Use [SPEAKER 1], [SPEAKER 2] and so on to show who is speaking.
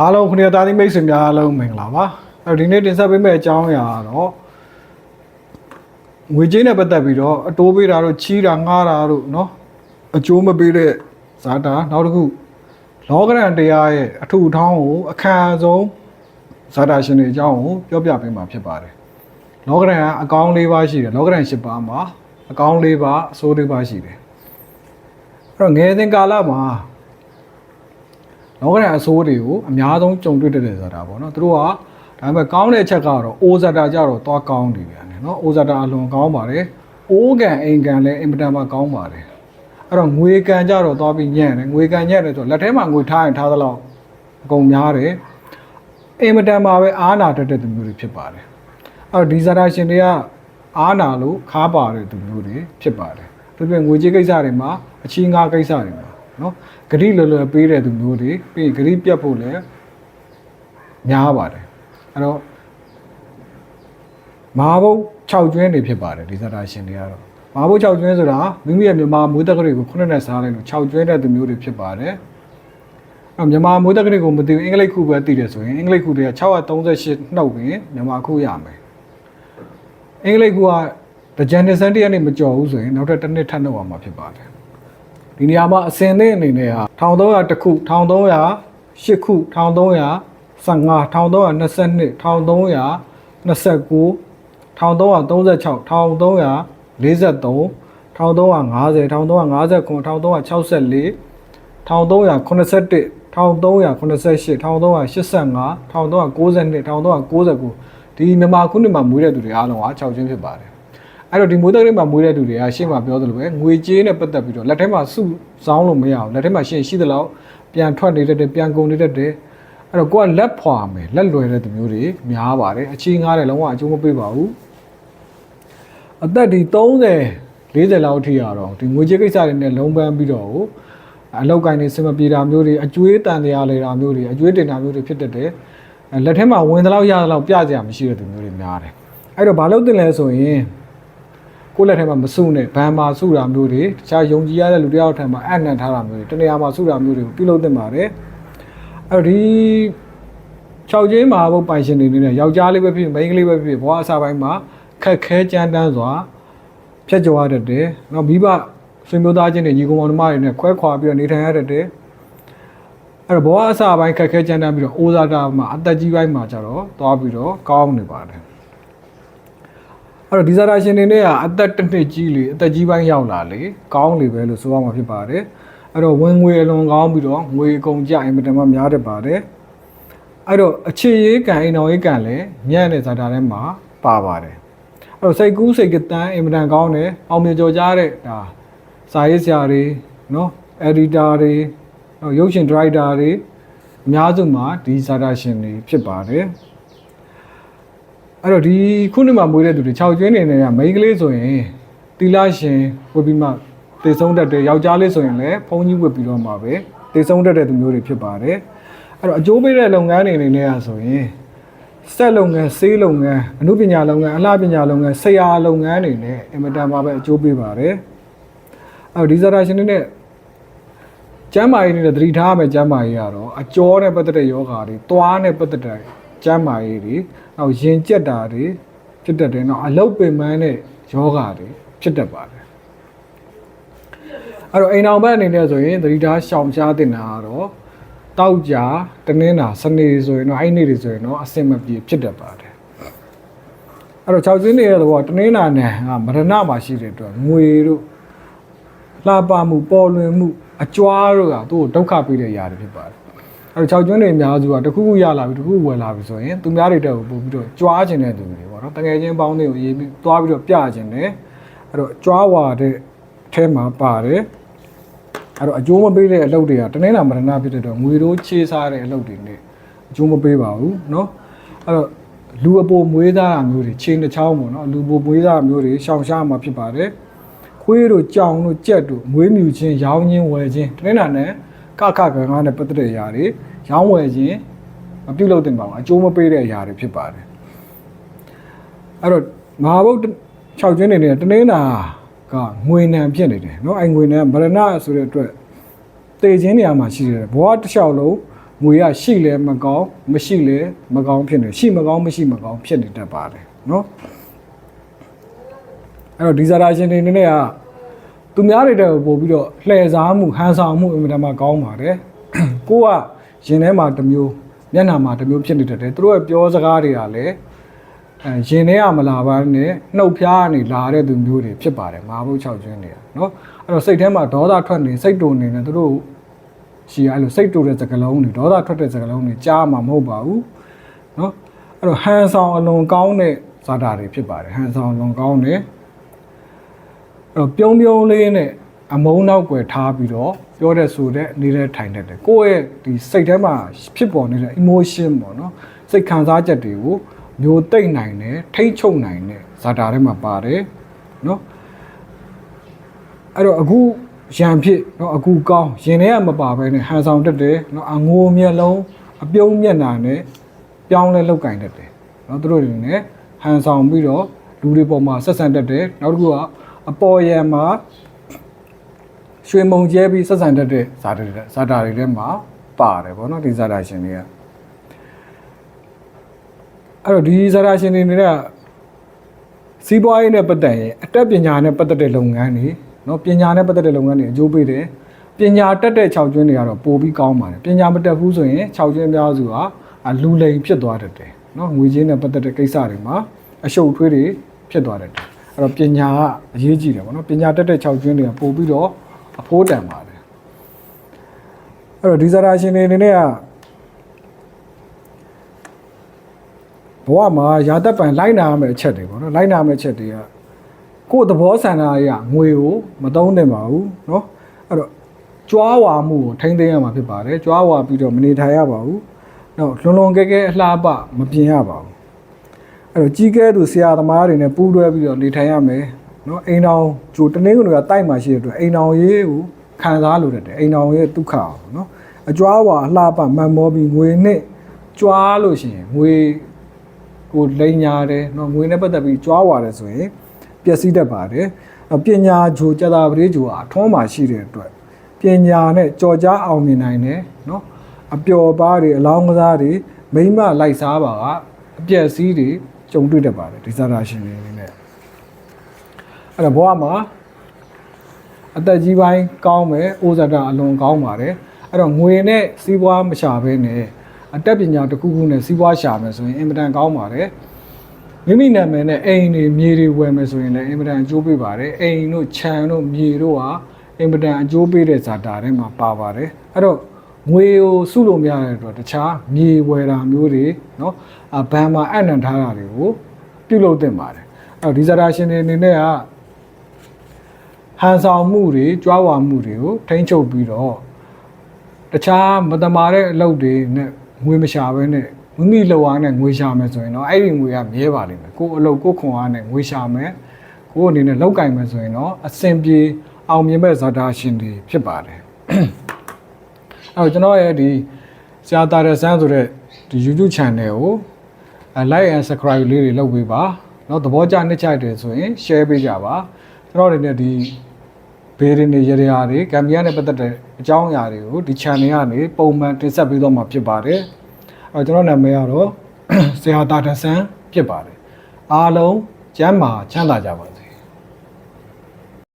[SPEAKER 1] အားလုံးခုနှစ်သားသမီးမိတ်ဆွေများအားလုံးမင်္ဂလာပါအဲဒီနေ့တင်ဆက်ပေးမယ့်အကြောင်းအရာကတော့ငွေကြေးနဲ့ပတ်သက်ပြီးတော့အတိုးပေးတာတို့ချီးတာငှားတာတို့เนาะအကျိုးမပေးတဲ့ဇာတာနောက်တစ်ခုလောကရန်တရားရဲ့အထူအထောင်းကိုအခမ်းအဆုံးဇာတာရှင်တွေအကြောင်းကိုပြောပြပေးမှာဖြစ်ပါတယ်လောကရန်ကအကောင်း၄ပါးရှိတယ်လောကရန်၈ပါးမှာအကောင်း၄ပါးအဆိုး၄ပါးရှိတယ်အဲ့တော့ငယ်စဉ်ကာလမှာ လောကရန်အဆိုးတွေကိုအများဆုံးကြုံတွေ့တဲ့ဆိုတာပေါ့နော်သူတို့ကဒါပေမဲ့ကောင်းတဲ့အချက်ကတော့အိုဇာတာကြတော့သွားကောင်းတယ်ဗျာနော်အိုဇာတာအလွန်ကောင်းပါတယ်အိုးကန်အိမ်ကန်လည်းအင်မတန်မှကောင်းပါတယ်အဲ့တော့ငွေကန်ကြတော့သွားပြီးညံ့တယ်ငွေကန်ညံ့တယ်ဆိုတော့လက်ထဲမှာငွေထားရင်ထားသလောက်အကုန်များတယ်အင်မတန်မှပဲအားနာတတ်တဲ့သူမျိုးတွေဖြစ်ပါတယ်အဲ့တော့ဒီဇာတာရှင်တွေကအားနာလို့ခါပါတဲ့သူမျိုးတွေဖြစ်ပါတယ်သူပြင်ငွေကြေးကိစ္စတွေမှာအချီးငါးကိစ္စတွေမှာ နော်ဂရိလွယ်လွယ်ပေးတဲ့သူမျိုးတွေပြီးရင်ဂရိပြတ်ဖို့လည်းများပါတယ်အဲ့တော့မဟာဘုတ်6ကျွင်းတွေဖြစ်ပါတယ်ဒီဇာတာရှင်တွေကတော့မဟာဘုတ်6ကျွင်းဆိုတာမိမိရဲ့မြန်မာမွေးတက္ကရာကိုခုနှစ်နဲ့စားလိုက်လို့6ကျွင်းတဲ့သူမျိုးတွေဖြစ်ပါတယ်အဲ့တော့မြန်မာမွေးတက္ကရာကိုမသိဘူးအင်္ဂလိပ်ခုပဲသိတယ်ဆိုရင်အင်္ဂလိပ်ခုတွေက638နှုတ်ပြီးမြန်မာခုရမယ်အင်္ဂလိပ်ခုကတကြံနေစန်တရက်နေမကြော်ဘူးဆိုရင်နောက်ထပ်တစ်နှစ်ထပ်နှုတ်အောင်မှာဖြစ်ပါတယ် ဒီနေရာမှာအစင်တဲ့အနေနဲ့ဟာ1300တခု1308ခု1315 1322 1329 1336 1343 1350 1359 1364 1381 1388 1385 1392 1399ဒီမြန်မာခုနှစ်မှာမွေးတဲ့သူတွေအားလုံးဟာ6ချင်းဖြစ်ပါတယ် အဲ့တော့ဒီမွေးတဲ့တွေမှာမွေးတဲ့သူတွေကရှေ့မှာပြောသလိုပဲငွေကြေးနဲ့ပတ်သက်ပြီးတော့လက်ထဲမှာစုဆောင်းလို့မရအောင်လက်ထဲမှာရှင်ရှိသလောက်ပြန်ထွက်နေတတ်တယ်ပြန်ကုန်နေတတ်တယ်အဲ့တော့ကိုကလက်ဖွာမယ်လက်လွယ်တဲ့သူမျိုးတွေများပါတယ်အချင်းငားတယ်လုံးဝအကျိုးမပေးပါဘူးအသက်ဒီ30 40လောက်အထိရတော့ဒီငွေကြေးကိစ္စတွေနဲ့လုံးပန်းပြီးတော့အလောက်ကိုင်းနေစင်မပြေတာမျိုးတွေအကျွေးတန်တရားလေတာမျိုးတွေအကျွေးတင်တာမျိုးတွေဖြစ်တတ်တယ်အဲ့လက်ထဲမှာဝင်သလောက်ရသလောက်ပြကြရမရှိတဲ့သူမျိုးတွေများတယ်အဲ့တော့ဘာလို့တင်လဲဆိုရင် ကိုယ့်လက်ထဲမှာမစုနဲ့ဘန်မှာစုတာမျိုးတွေတခြားယုံကြည်ရတဲ့လူတယောက်ထံမှာအနှံထားတာမျိုးတွေတနေရာမှာစုတာမျိုးတွေကိုပြုလုပ်သင့်ပါတယ်အဲ့တော့ဒီ6ချင်းမှာဘုတ်ပိုင်ရှင်တွေနေနဲ့ယောက်ျားလေးပဲဖြစ်ဖြစ်မိန်းကလေးပဲဖြစ်ဖြစ်ဘဝအစားပိုင်းမှာခက်ခဲကြမ်းတမ်းစွာဖြတ်ကျော်ရတတ်တယ်။နောက်မိဘဆွေမျိုးသားချင်းတွေညီကောင်မောင်နှမတွေနဲ့ခွဲခွာပြီးတော့နေထိုင်ရတတ်တယ်။အဲ့တော့ဘဝအစားပိုင်းခက်ခဲကြမ်းတမ်းပြီးတော့အိုးစားတာမှာအသက်ကြီးပိုင်းမှာကျတော့သွားပြီးတော့ကောင်းနေပါတယ်။ အဲ့တော့ဒီဇာတာရှင်တွေနဲ့ကအသက်တစ်နှစ်ကြီးလေအသက်ကြီးပိုင်းရောက်လာလေကောင်းလေပဲလို့ဆိုရမှာဖြစ်ပါတယ်အဲ့တော့ဝင်ငွေအလွန်ကောင်းပြီးတော့ငွေအကုန်ကြအင်မတန်မှများတတ်ပါတယ်အဲ့တော့အခြေရေးကံအိမ်တော်ရေးကံလည်းညံ့တဲ့ဇာတာထဲမှာပါပါတယ်အဲ့တော့စိတ်ကူးစိတ်ကတန်းအင်မတန်ကောင်းတယ်အောင်မြင်ကြော်ကြားတဲ့ဒါစာရေးဆရာတွေနော်အက်ဒီတာတွေနော်ရုပ်ရှင်ဒရိုက်တာတွေအများစုမှာဒီဇာတာရှင်တွေဖြစ်ပါတယ် အဲ့တော့ဒီခုနှစ်မှာမွေးတဲ့သူတွေ6ကျွင်းနေနေကမိန်းကလေးဆိုရင်တီလာရှင်ဝတ်ပြီးမှတေဆုံးတတ်တယ်ယောက်ျားလေးဆိုရင်လည်းဖုန်းကြီးဝတ်ပြီးတော့မှပဲတေဆုံးတတ်တဲ့သူမျိုးတွေဖြစ်ပါတယ်အဲ့တော့အကျိုးပေးတဲ့လုပ်ငန်းတွေအနေနဲ့อ่ะဆိုရင်စက်လုပ်ငန်းဆေးလုပ်ငန်းအမှုပညာလုပ်ငန်းအလှပညာလုပ်ငန်းဆရာလုပ်ငန်းတွေနဲ့အင်မတန်ပါပဲအကျိုးပေးပါတယ်အဲ့တော့ဒီဇာတာရှင်တွေနဲ့ကျမ်းမာရေးနဲ့သတိထားရမယ့်ကျမ်းမာရေးကတော့အကျော်နဲ့ပတ်သက်တဲ့ယောဂါတွေသွားနဲ့ပတ်သက်တဲ့ကျမ်းမာရေးတွေ နောက်ရင်ကျက်တာတွေဖြစ်တတ်တယ်နောက်အလုတ်ပင်ပန်းတဲ့ယောဂါတွေဖြစ်တတ်ပါတယ်အဲ့တော့အိမ်အောင်ဘက်အနေနဲ့ဆိုရင်သတိထားရှောင်ရှားတင်တာကတော့တောက်ကြတနင်္လာစနေဆိုရင်တော့အဲ့ဒီနေ့တွေဆိုရင်တော့အစင်မပြေဖြစ်တတ်ပါတယ်အဲ့တော့6စင်းနေရတော့တနင်္လာနဲ့ဟာမရဏမှာရှိတဲ့အတွက်ငွေတို့လှပမှုပေါ်လွင်မှုအကြွားတို့ကသူ့ကိုဒုက္ခပေးတဲ့အရာတွေဖြစ်ပါတယ် အဲတော့6ကျွန်းတွေအများစုကတစ်ခုခုရလာပြီတစ်ခုခုဝယ်လာပြီဆိုရင်သူများတွေတက်ကိုပို့ပြီးတော့ကြွားခြင်းတဲ့သူတွေပေါ့နော်တကယ်ချင်းပေါင်းတွေကိုရေးပြီးသွားပြီးတော့ပြခြင်းတယ်အဲတော့ကြွားဝါတဲ့အထဲမှာပါတယ်အဲတော့အကျိုးမပေးတဲ့အလုပ်တွေကတနင်္လာမရဏဖြစ်တဲ့တော့ငွေတို့ချေးစားတဲ့အလုပ်တွေနဲ့အကျိုးမပေးပါဘူးเนาะအဲတော့လူအပေါ်မွေးသားတာမျိုးတွေချင်းတစ်ချောင်းပေါ့နော်လူပေါ်မွေးသားတာမျိုးတွေရှောင်ရှားမှာဖြစ်ပါတယ် ခွေးတို့ကြောင်တို့ကြက်တို့မွေးမြူခြင်းရောင်းခြင်းဝယ်ခြင်းတနင်္လာနဲ့ ကခကငါနဲ့ပတ်သက်တဲ့အရာတွေရောင်းဝယ်ခြင်းမပြုတ်လို့တင်ပါဘူးအကျိုးမပေးတဲ့အရာတွေဖြစ်ပါတယ်အဲ့တော့မဟာဗုဒ္ဓ6ကျွင်းနေနေတဲ့တနင်္လာကငွေနံဖြစ်နေတယ်เนาะအဲ့ငွေနံဗရဏဆိုတဲ့အတွက်တေခြင်းနေရာမှာရှိတယ်ဘဝတစ်လျှောက်လုံး ငွေရရှိလဲမကောင်းမရှိလဲမကောင်းဖြစ်နေရှိမကောင်းမရှိမကောင်းဖြစ်နေတတ်ပါတယ်เนาะအဲ့တော့ဒီဇာတာရှင်တွေအနေနဲ့က သူများတွေတဲ့ပို့ပြီးတော့လှည့်စားမှုဟန်ဆောင်မှုအင်မတန်မှကောင်းပါတယ်ကိုကရင်ထဲမှာတစ်မျိုးမျက်နှာမှာတစ်မျိုးဖြစ်နေတတ်တယ်သူတို့ရဲ့ပြောစကားတွေကလည်းအဲရင်ထဲကမလာပါနဲ့နှုတ်ဖျားကနေလာတဲ့သူမျိုးတွေဖြစ်ပါတယ်မာဘုတ်6ကျွင်းတွေကเนาะအဲ့တော့စိတ်ထဲမှာဒေါသထွက်နေစိတ်တုန်နေတယ်သူတို့ ရှိရအဲ့လိုစိတ်တူတဲ့စကလုံးတွေဒေါသထွက်တဲ့စကလုံးတွေကြားမှာမဟုတ်ပါဘူးเนาะအဲ့တော့ဟန်ဆောင်အလွန်ကောင်းတဲ့ဇာတာတွေဖြစ်ပါတယ်ဟန်ဆောင်အလွန်ကောင်းတယ်အဲ့ တော့ပြုံးပြုံးလေးနဲ့အမုန်းနောက်ွယ်ထားပြီးတော့ပြောတဲ့ဆိုတဲ့နေတဲ့ထိုင်တတ်တယ်ကိုယ့်ရဲ့ဒီစိတ်ထဲမှာဖြစ်ပေါ်နေတဲ့ emotion ပေါ့နော်စိတ်ခံစားချက်တွေကိုမျိုးတိတ်နိုင်တယ်ထိတ်ချုပ်နိုင်တယ်ဇာတာထဲမှာပါတယ်နော်အဲ့တော့အခုရံဖြစ်နော်အခုကောင်းရင်ထဲကမပါဘဲနဲ့ဟန်ဆောင်တက်တယ်နော်အငိုးမျက်လုံးအပြုံးမျက်နှာနဲ့ပြောင်းလဲလောက်ကင်တက်တယ်နော်သူတို့တွေနဲ့ဟန်ဆောင်ပြီးတော့လူတွေပေါ်မှာဆက်ဆံတက်တယ်နောက်တစ်ခုက အပေါ်ယံမှာရွှေမုံကျဲပြီးဆက်ဆံတတ်တဲ့ဇာတာတွေဇာတာတွေထဲမှာပါတယ်ဗောနော်ဒီဇာတာရှင်တွေကအဲ့တော့ဒီဇာတာရှင်တွေတွေကစီးပွားရေးနဲ့ပတ်သက်ရင်အတတ်ပညာနဲ့ပတ်သက်တဲ့လုပ်ငန်းတွေနော်ပညာနဲ့ပတ်သက်တဲ့လုပ်ငန်းတွေအကျိုးပေးတယ်ပညာတက်တဲ့6ကျွန်းတွေကတော့ပိုပြီးကောင်းပါတယ်ပညာမတက်ဘူးဆိုရင်6ကျွန်းများစုဟာလူလိမ်ဖြစ်သွားတတ်တယ်နော်ငွေချင်းနဲ့ပတ်သက်တဲ့ကိစ္စတွေမှာအရှုပ်ထွေးတွေဖြစ်သွားတတ်တယ် အဲ့တော့ပညာကအရေးကြီးတယ်ဗောနော်ပညာတက်တဲ့6ကျွန်းတွေကပိုပြီးတော့အဖိုးတန်ပါတယ်အဲ့တော့ဒီဇာတာရှင်တွေအနေနဲ့က ဘဝမှာရာသက်ပံလိုက်နာရမယ့်အချက်တွေပေါ့နော်လိုက်နာရမယ့်အချက်တွေကကိုယ်သဘောဆန္ဒအရငွေကိုမသုံးသင့်ပါဘူးเนาะအဲ့တော့ကြွားဝါမှုကိုထိမ့်သိမ်းရမှာဖြစ်ပါတယ်ကြွားဝါပြီးတော့မနေထိုင်ရပါဘူးတော့လွန်လွန်ကဲကဲအလှပမပြင်ရပါဘူး အဲ့တော့ကြီးကဲသူဆရာသမားတွေနဲ့ပူးတွဲပြီးတော့နေထိုင်ရမယ်နော်အိမ်တော်ဂျိုတနေ့ကတည်းကတိုက်မှာရှိတဲ့အတွက်အိမ်တော်ရေးကိုခံစားလို့ရတယ်အိမ်တော်ရဲ့ဒုက္ခကိုနော်အကြွားဝါအလှပမှန်မောပြီးငွေနဲ့ကြွားလို့ရှိရင်ငွေကိုလိန်ညာတယ်နော်ငွေနဲ့ပတ်သက်ပြီးကြွားဝါတယ်ဆိုရင်ပျက်စီးတတ်ပါတယ်ပညာဂျိုကြတာပရိဂျိုဟာထွန်းမှာရှိတဲ့အတွက်ပညာနဲ့ကြော်ကြားအောင်မြင်နိုင်တယ်နော်အပျော်ပါးတွေအလောင်းကစားတွေမိမလိုက်စားပါကအပျက်စီးတွေ ကြုံတွေ့တတ်ပါတယ်ဒီစားရာရှင်တွေအနေနဲ့အဲ့တော့ဘဝမှာအသက်ကြီးပိုင်းကောင်းမယ်အိုးဇာတာအလွန်ကောင်းပါတယ်အဲ့တော့ငွေနဲ့စီးပွားမရှာဘဲနဲ့အတက်ပညာတစ်ခုခုနဲ့စီးပွားရှာမယ်ဆိုရင်အင်မတန်ကောင်းပါတယ်မိမိနာမည်နဲ့အိမ်တွေမြေတွေဝယ်မယ်ဆိုရင်လည်းအင်မတန်အကျိုးပေးပါတယ်အိမ်တို့ခြံတို့မြေတို့ဟာအင်မတန်အကျိုးပေးတဲ့ဇာတာထဲမှာပါပါတယ်အဲ့တော့ ငွေကိုစုလို့မရတဲ့အတွက်တခြားမြေဝယ်တာမျိုးတွေနော်အဘန်မှာအနံထားတာတွေကိုပြုလုပ်သင့်ပါတယ်အဲဒီဇာတာရှင်တွေအနေနဲ့ကဟန်ဆောင်မှုတွေကြွားဝါမှုတွေကိုထိမ့်ချုပ်ပြီးတော့တခြားမတမာတဲ့အလုပ်တွေနဲ့ငွေမရှာဘဲနဲ့မိမိလောက်အားနဲ့ငွေရှာမယ်ဆိုရင်တော့အဲ့ဒီငွေကမြဲပါလိမ့်မယ်ကိုယ်အလုပ်ကိုယ်ခွန်အားနဲ့ငွေရှာမယ်ကိုယ်အနေနဲ့လောက်ကင်မယ်ဆိုရင်တော့အဆင်ပြေအောင်မြင်မဲ့ဇာတာရှင်တွေဖြစ်ပါတယ် အဲ့တော့ကျွန်တော်ရဲ့ဒီဆရာတာရဆန်းဆိုတဲ့ဒီ YouTube channel ကိုအဲ like and subscribe လေးတွေလုပ်ပေးပါเนาะသဘောကျနှစ်ချိုက်တယ်ဆိုရင် share ပေးကြပါကျွန်တော်တို့เนี่ยဒီ ဘေးရင်းတွေရရတွေဂမ်ဘီယာနဲ့ပတ်သက်တဲ့အကြောင်းအရာတွေကိုဒီ channel ကနေပုံမှန်တင်ဆက်ပေးတော့မှာဖြစ်ပါတယ်။အဲတော့ကျွန်တော်နာမည်ကတော့ ဆရာတာတဆန်းဖြစ်ပါတယ်။အားလုံးကျမ်းမာချမ်းသာကြပါစေ ေ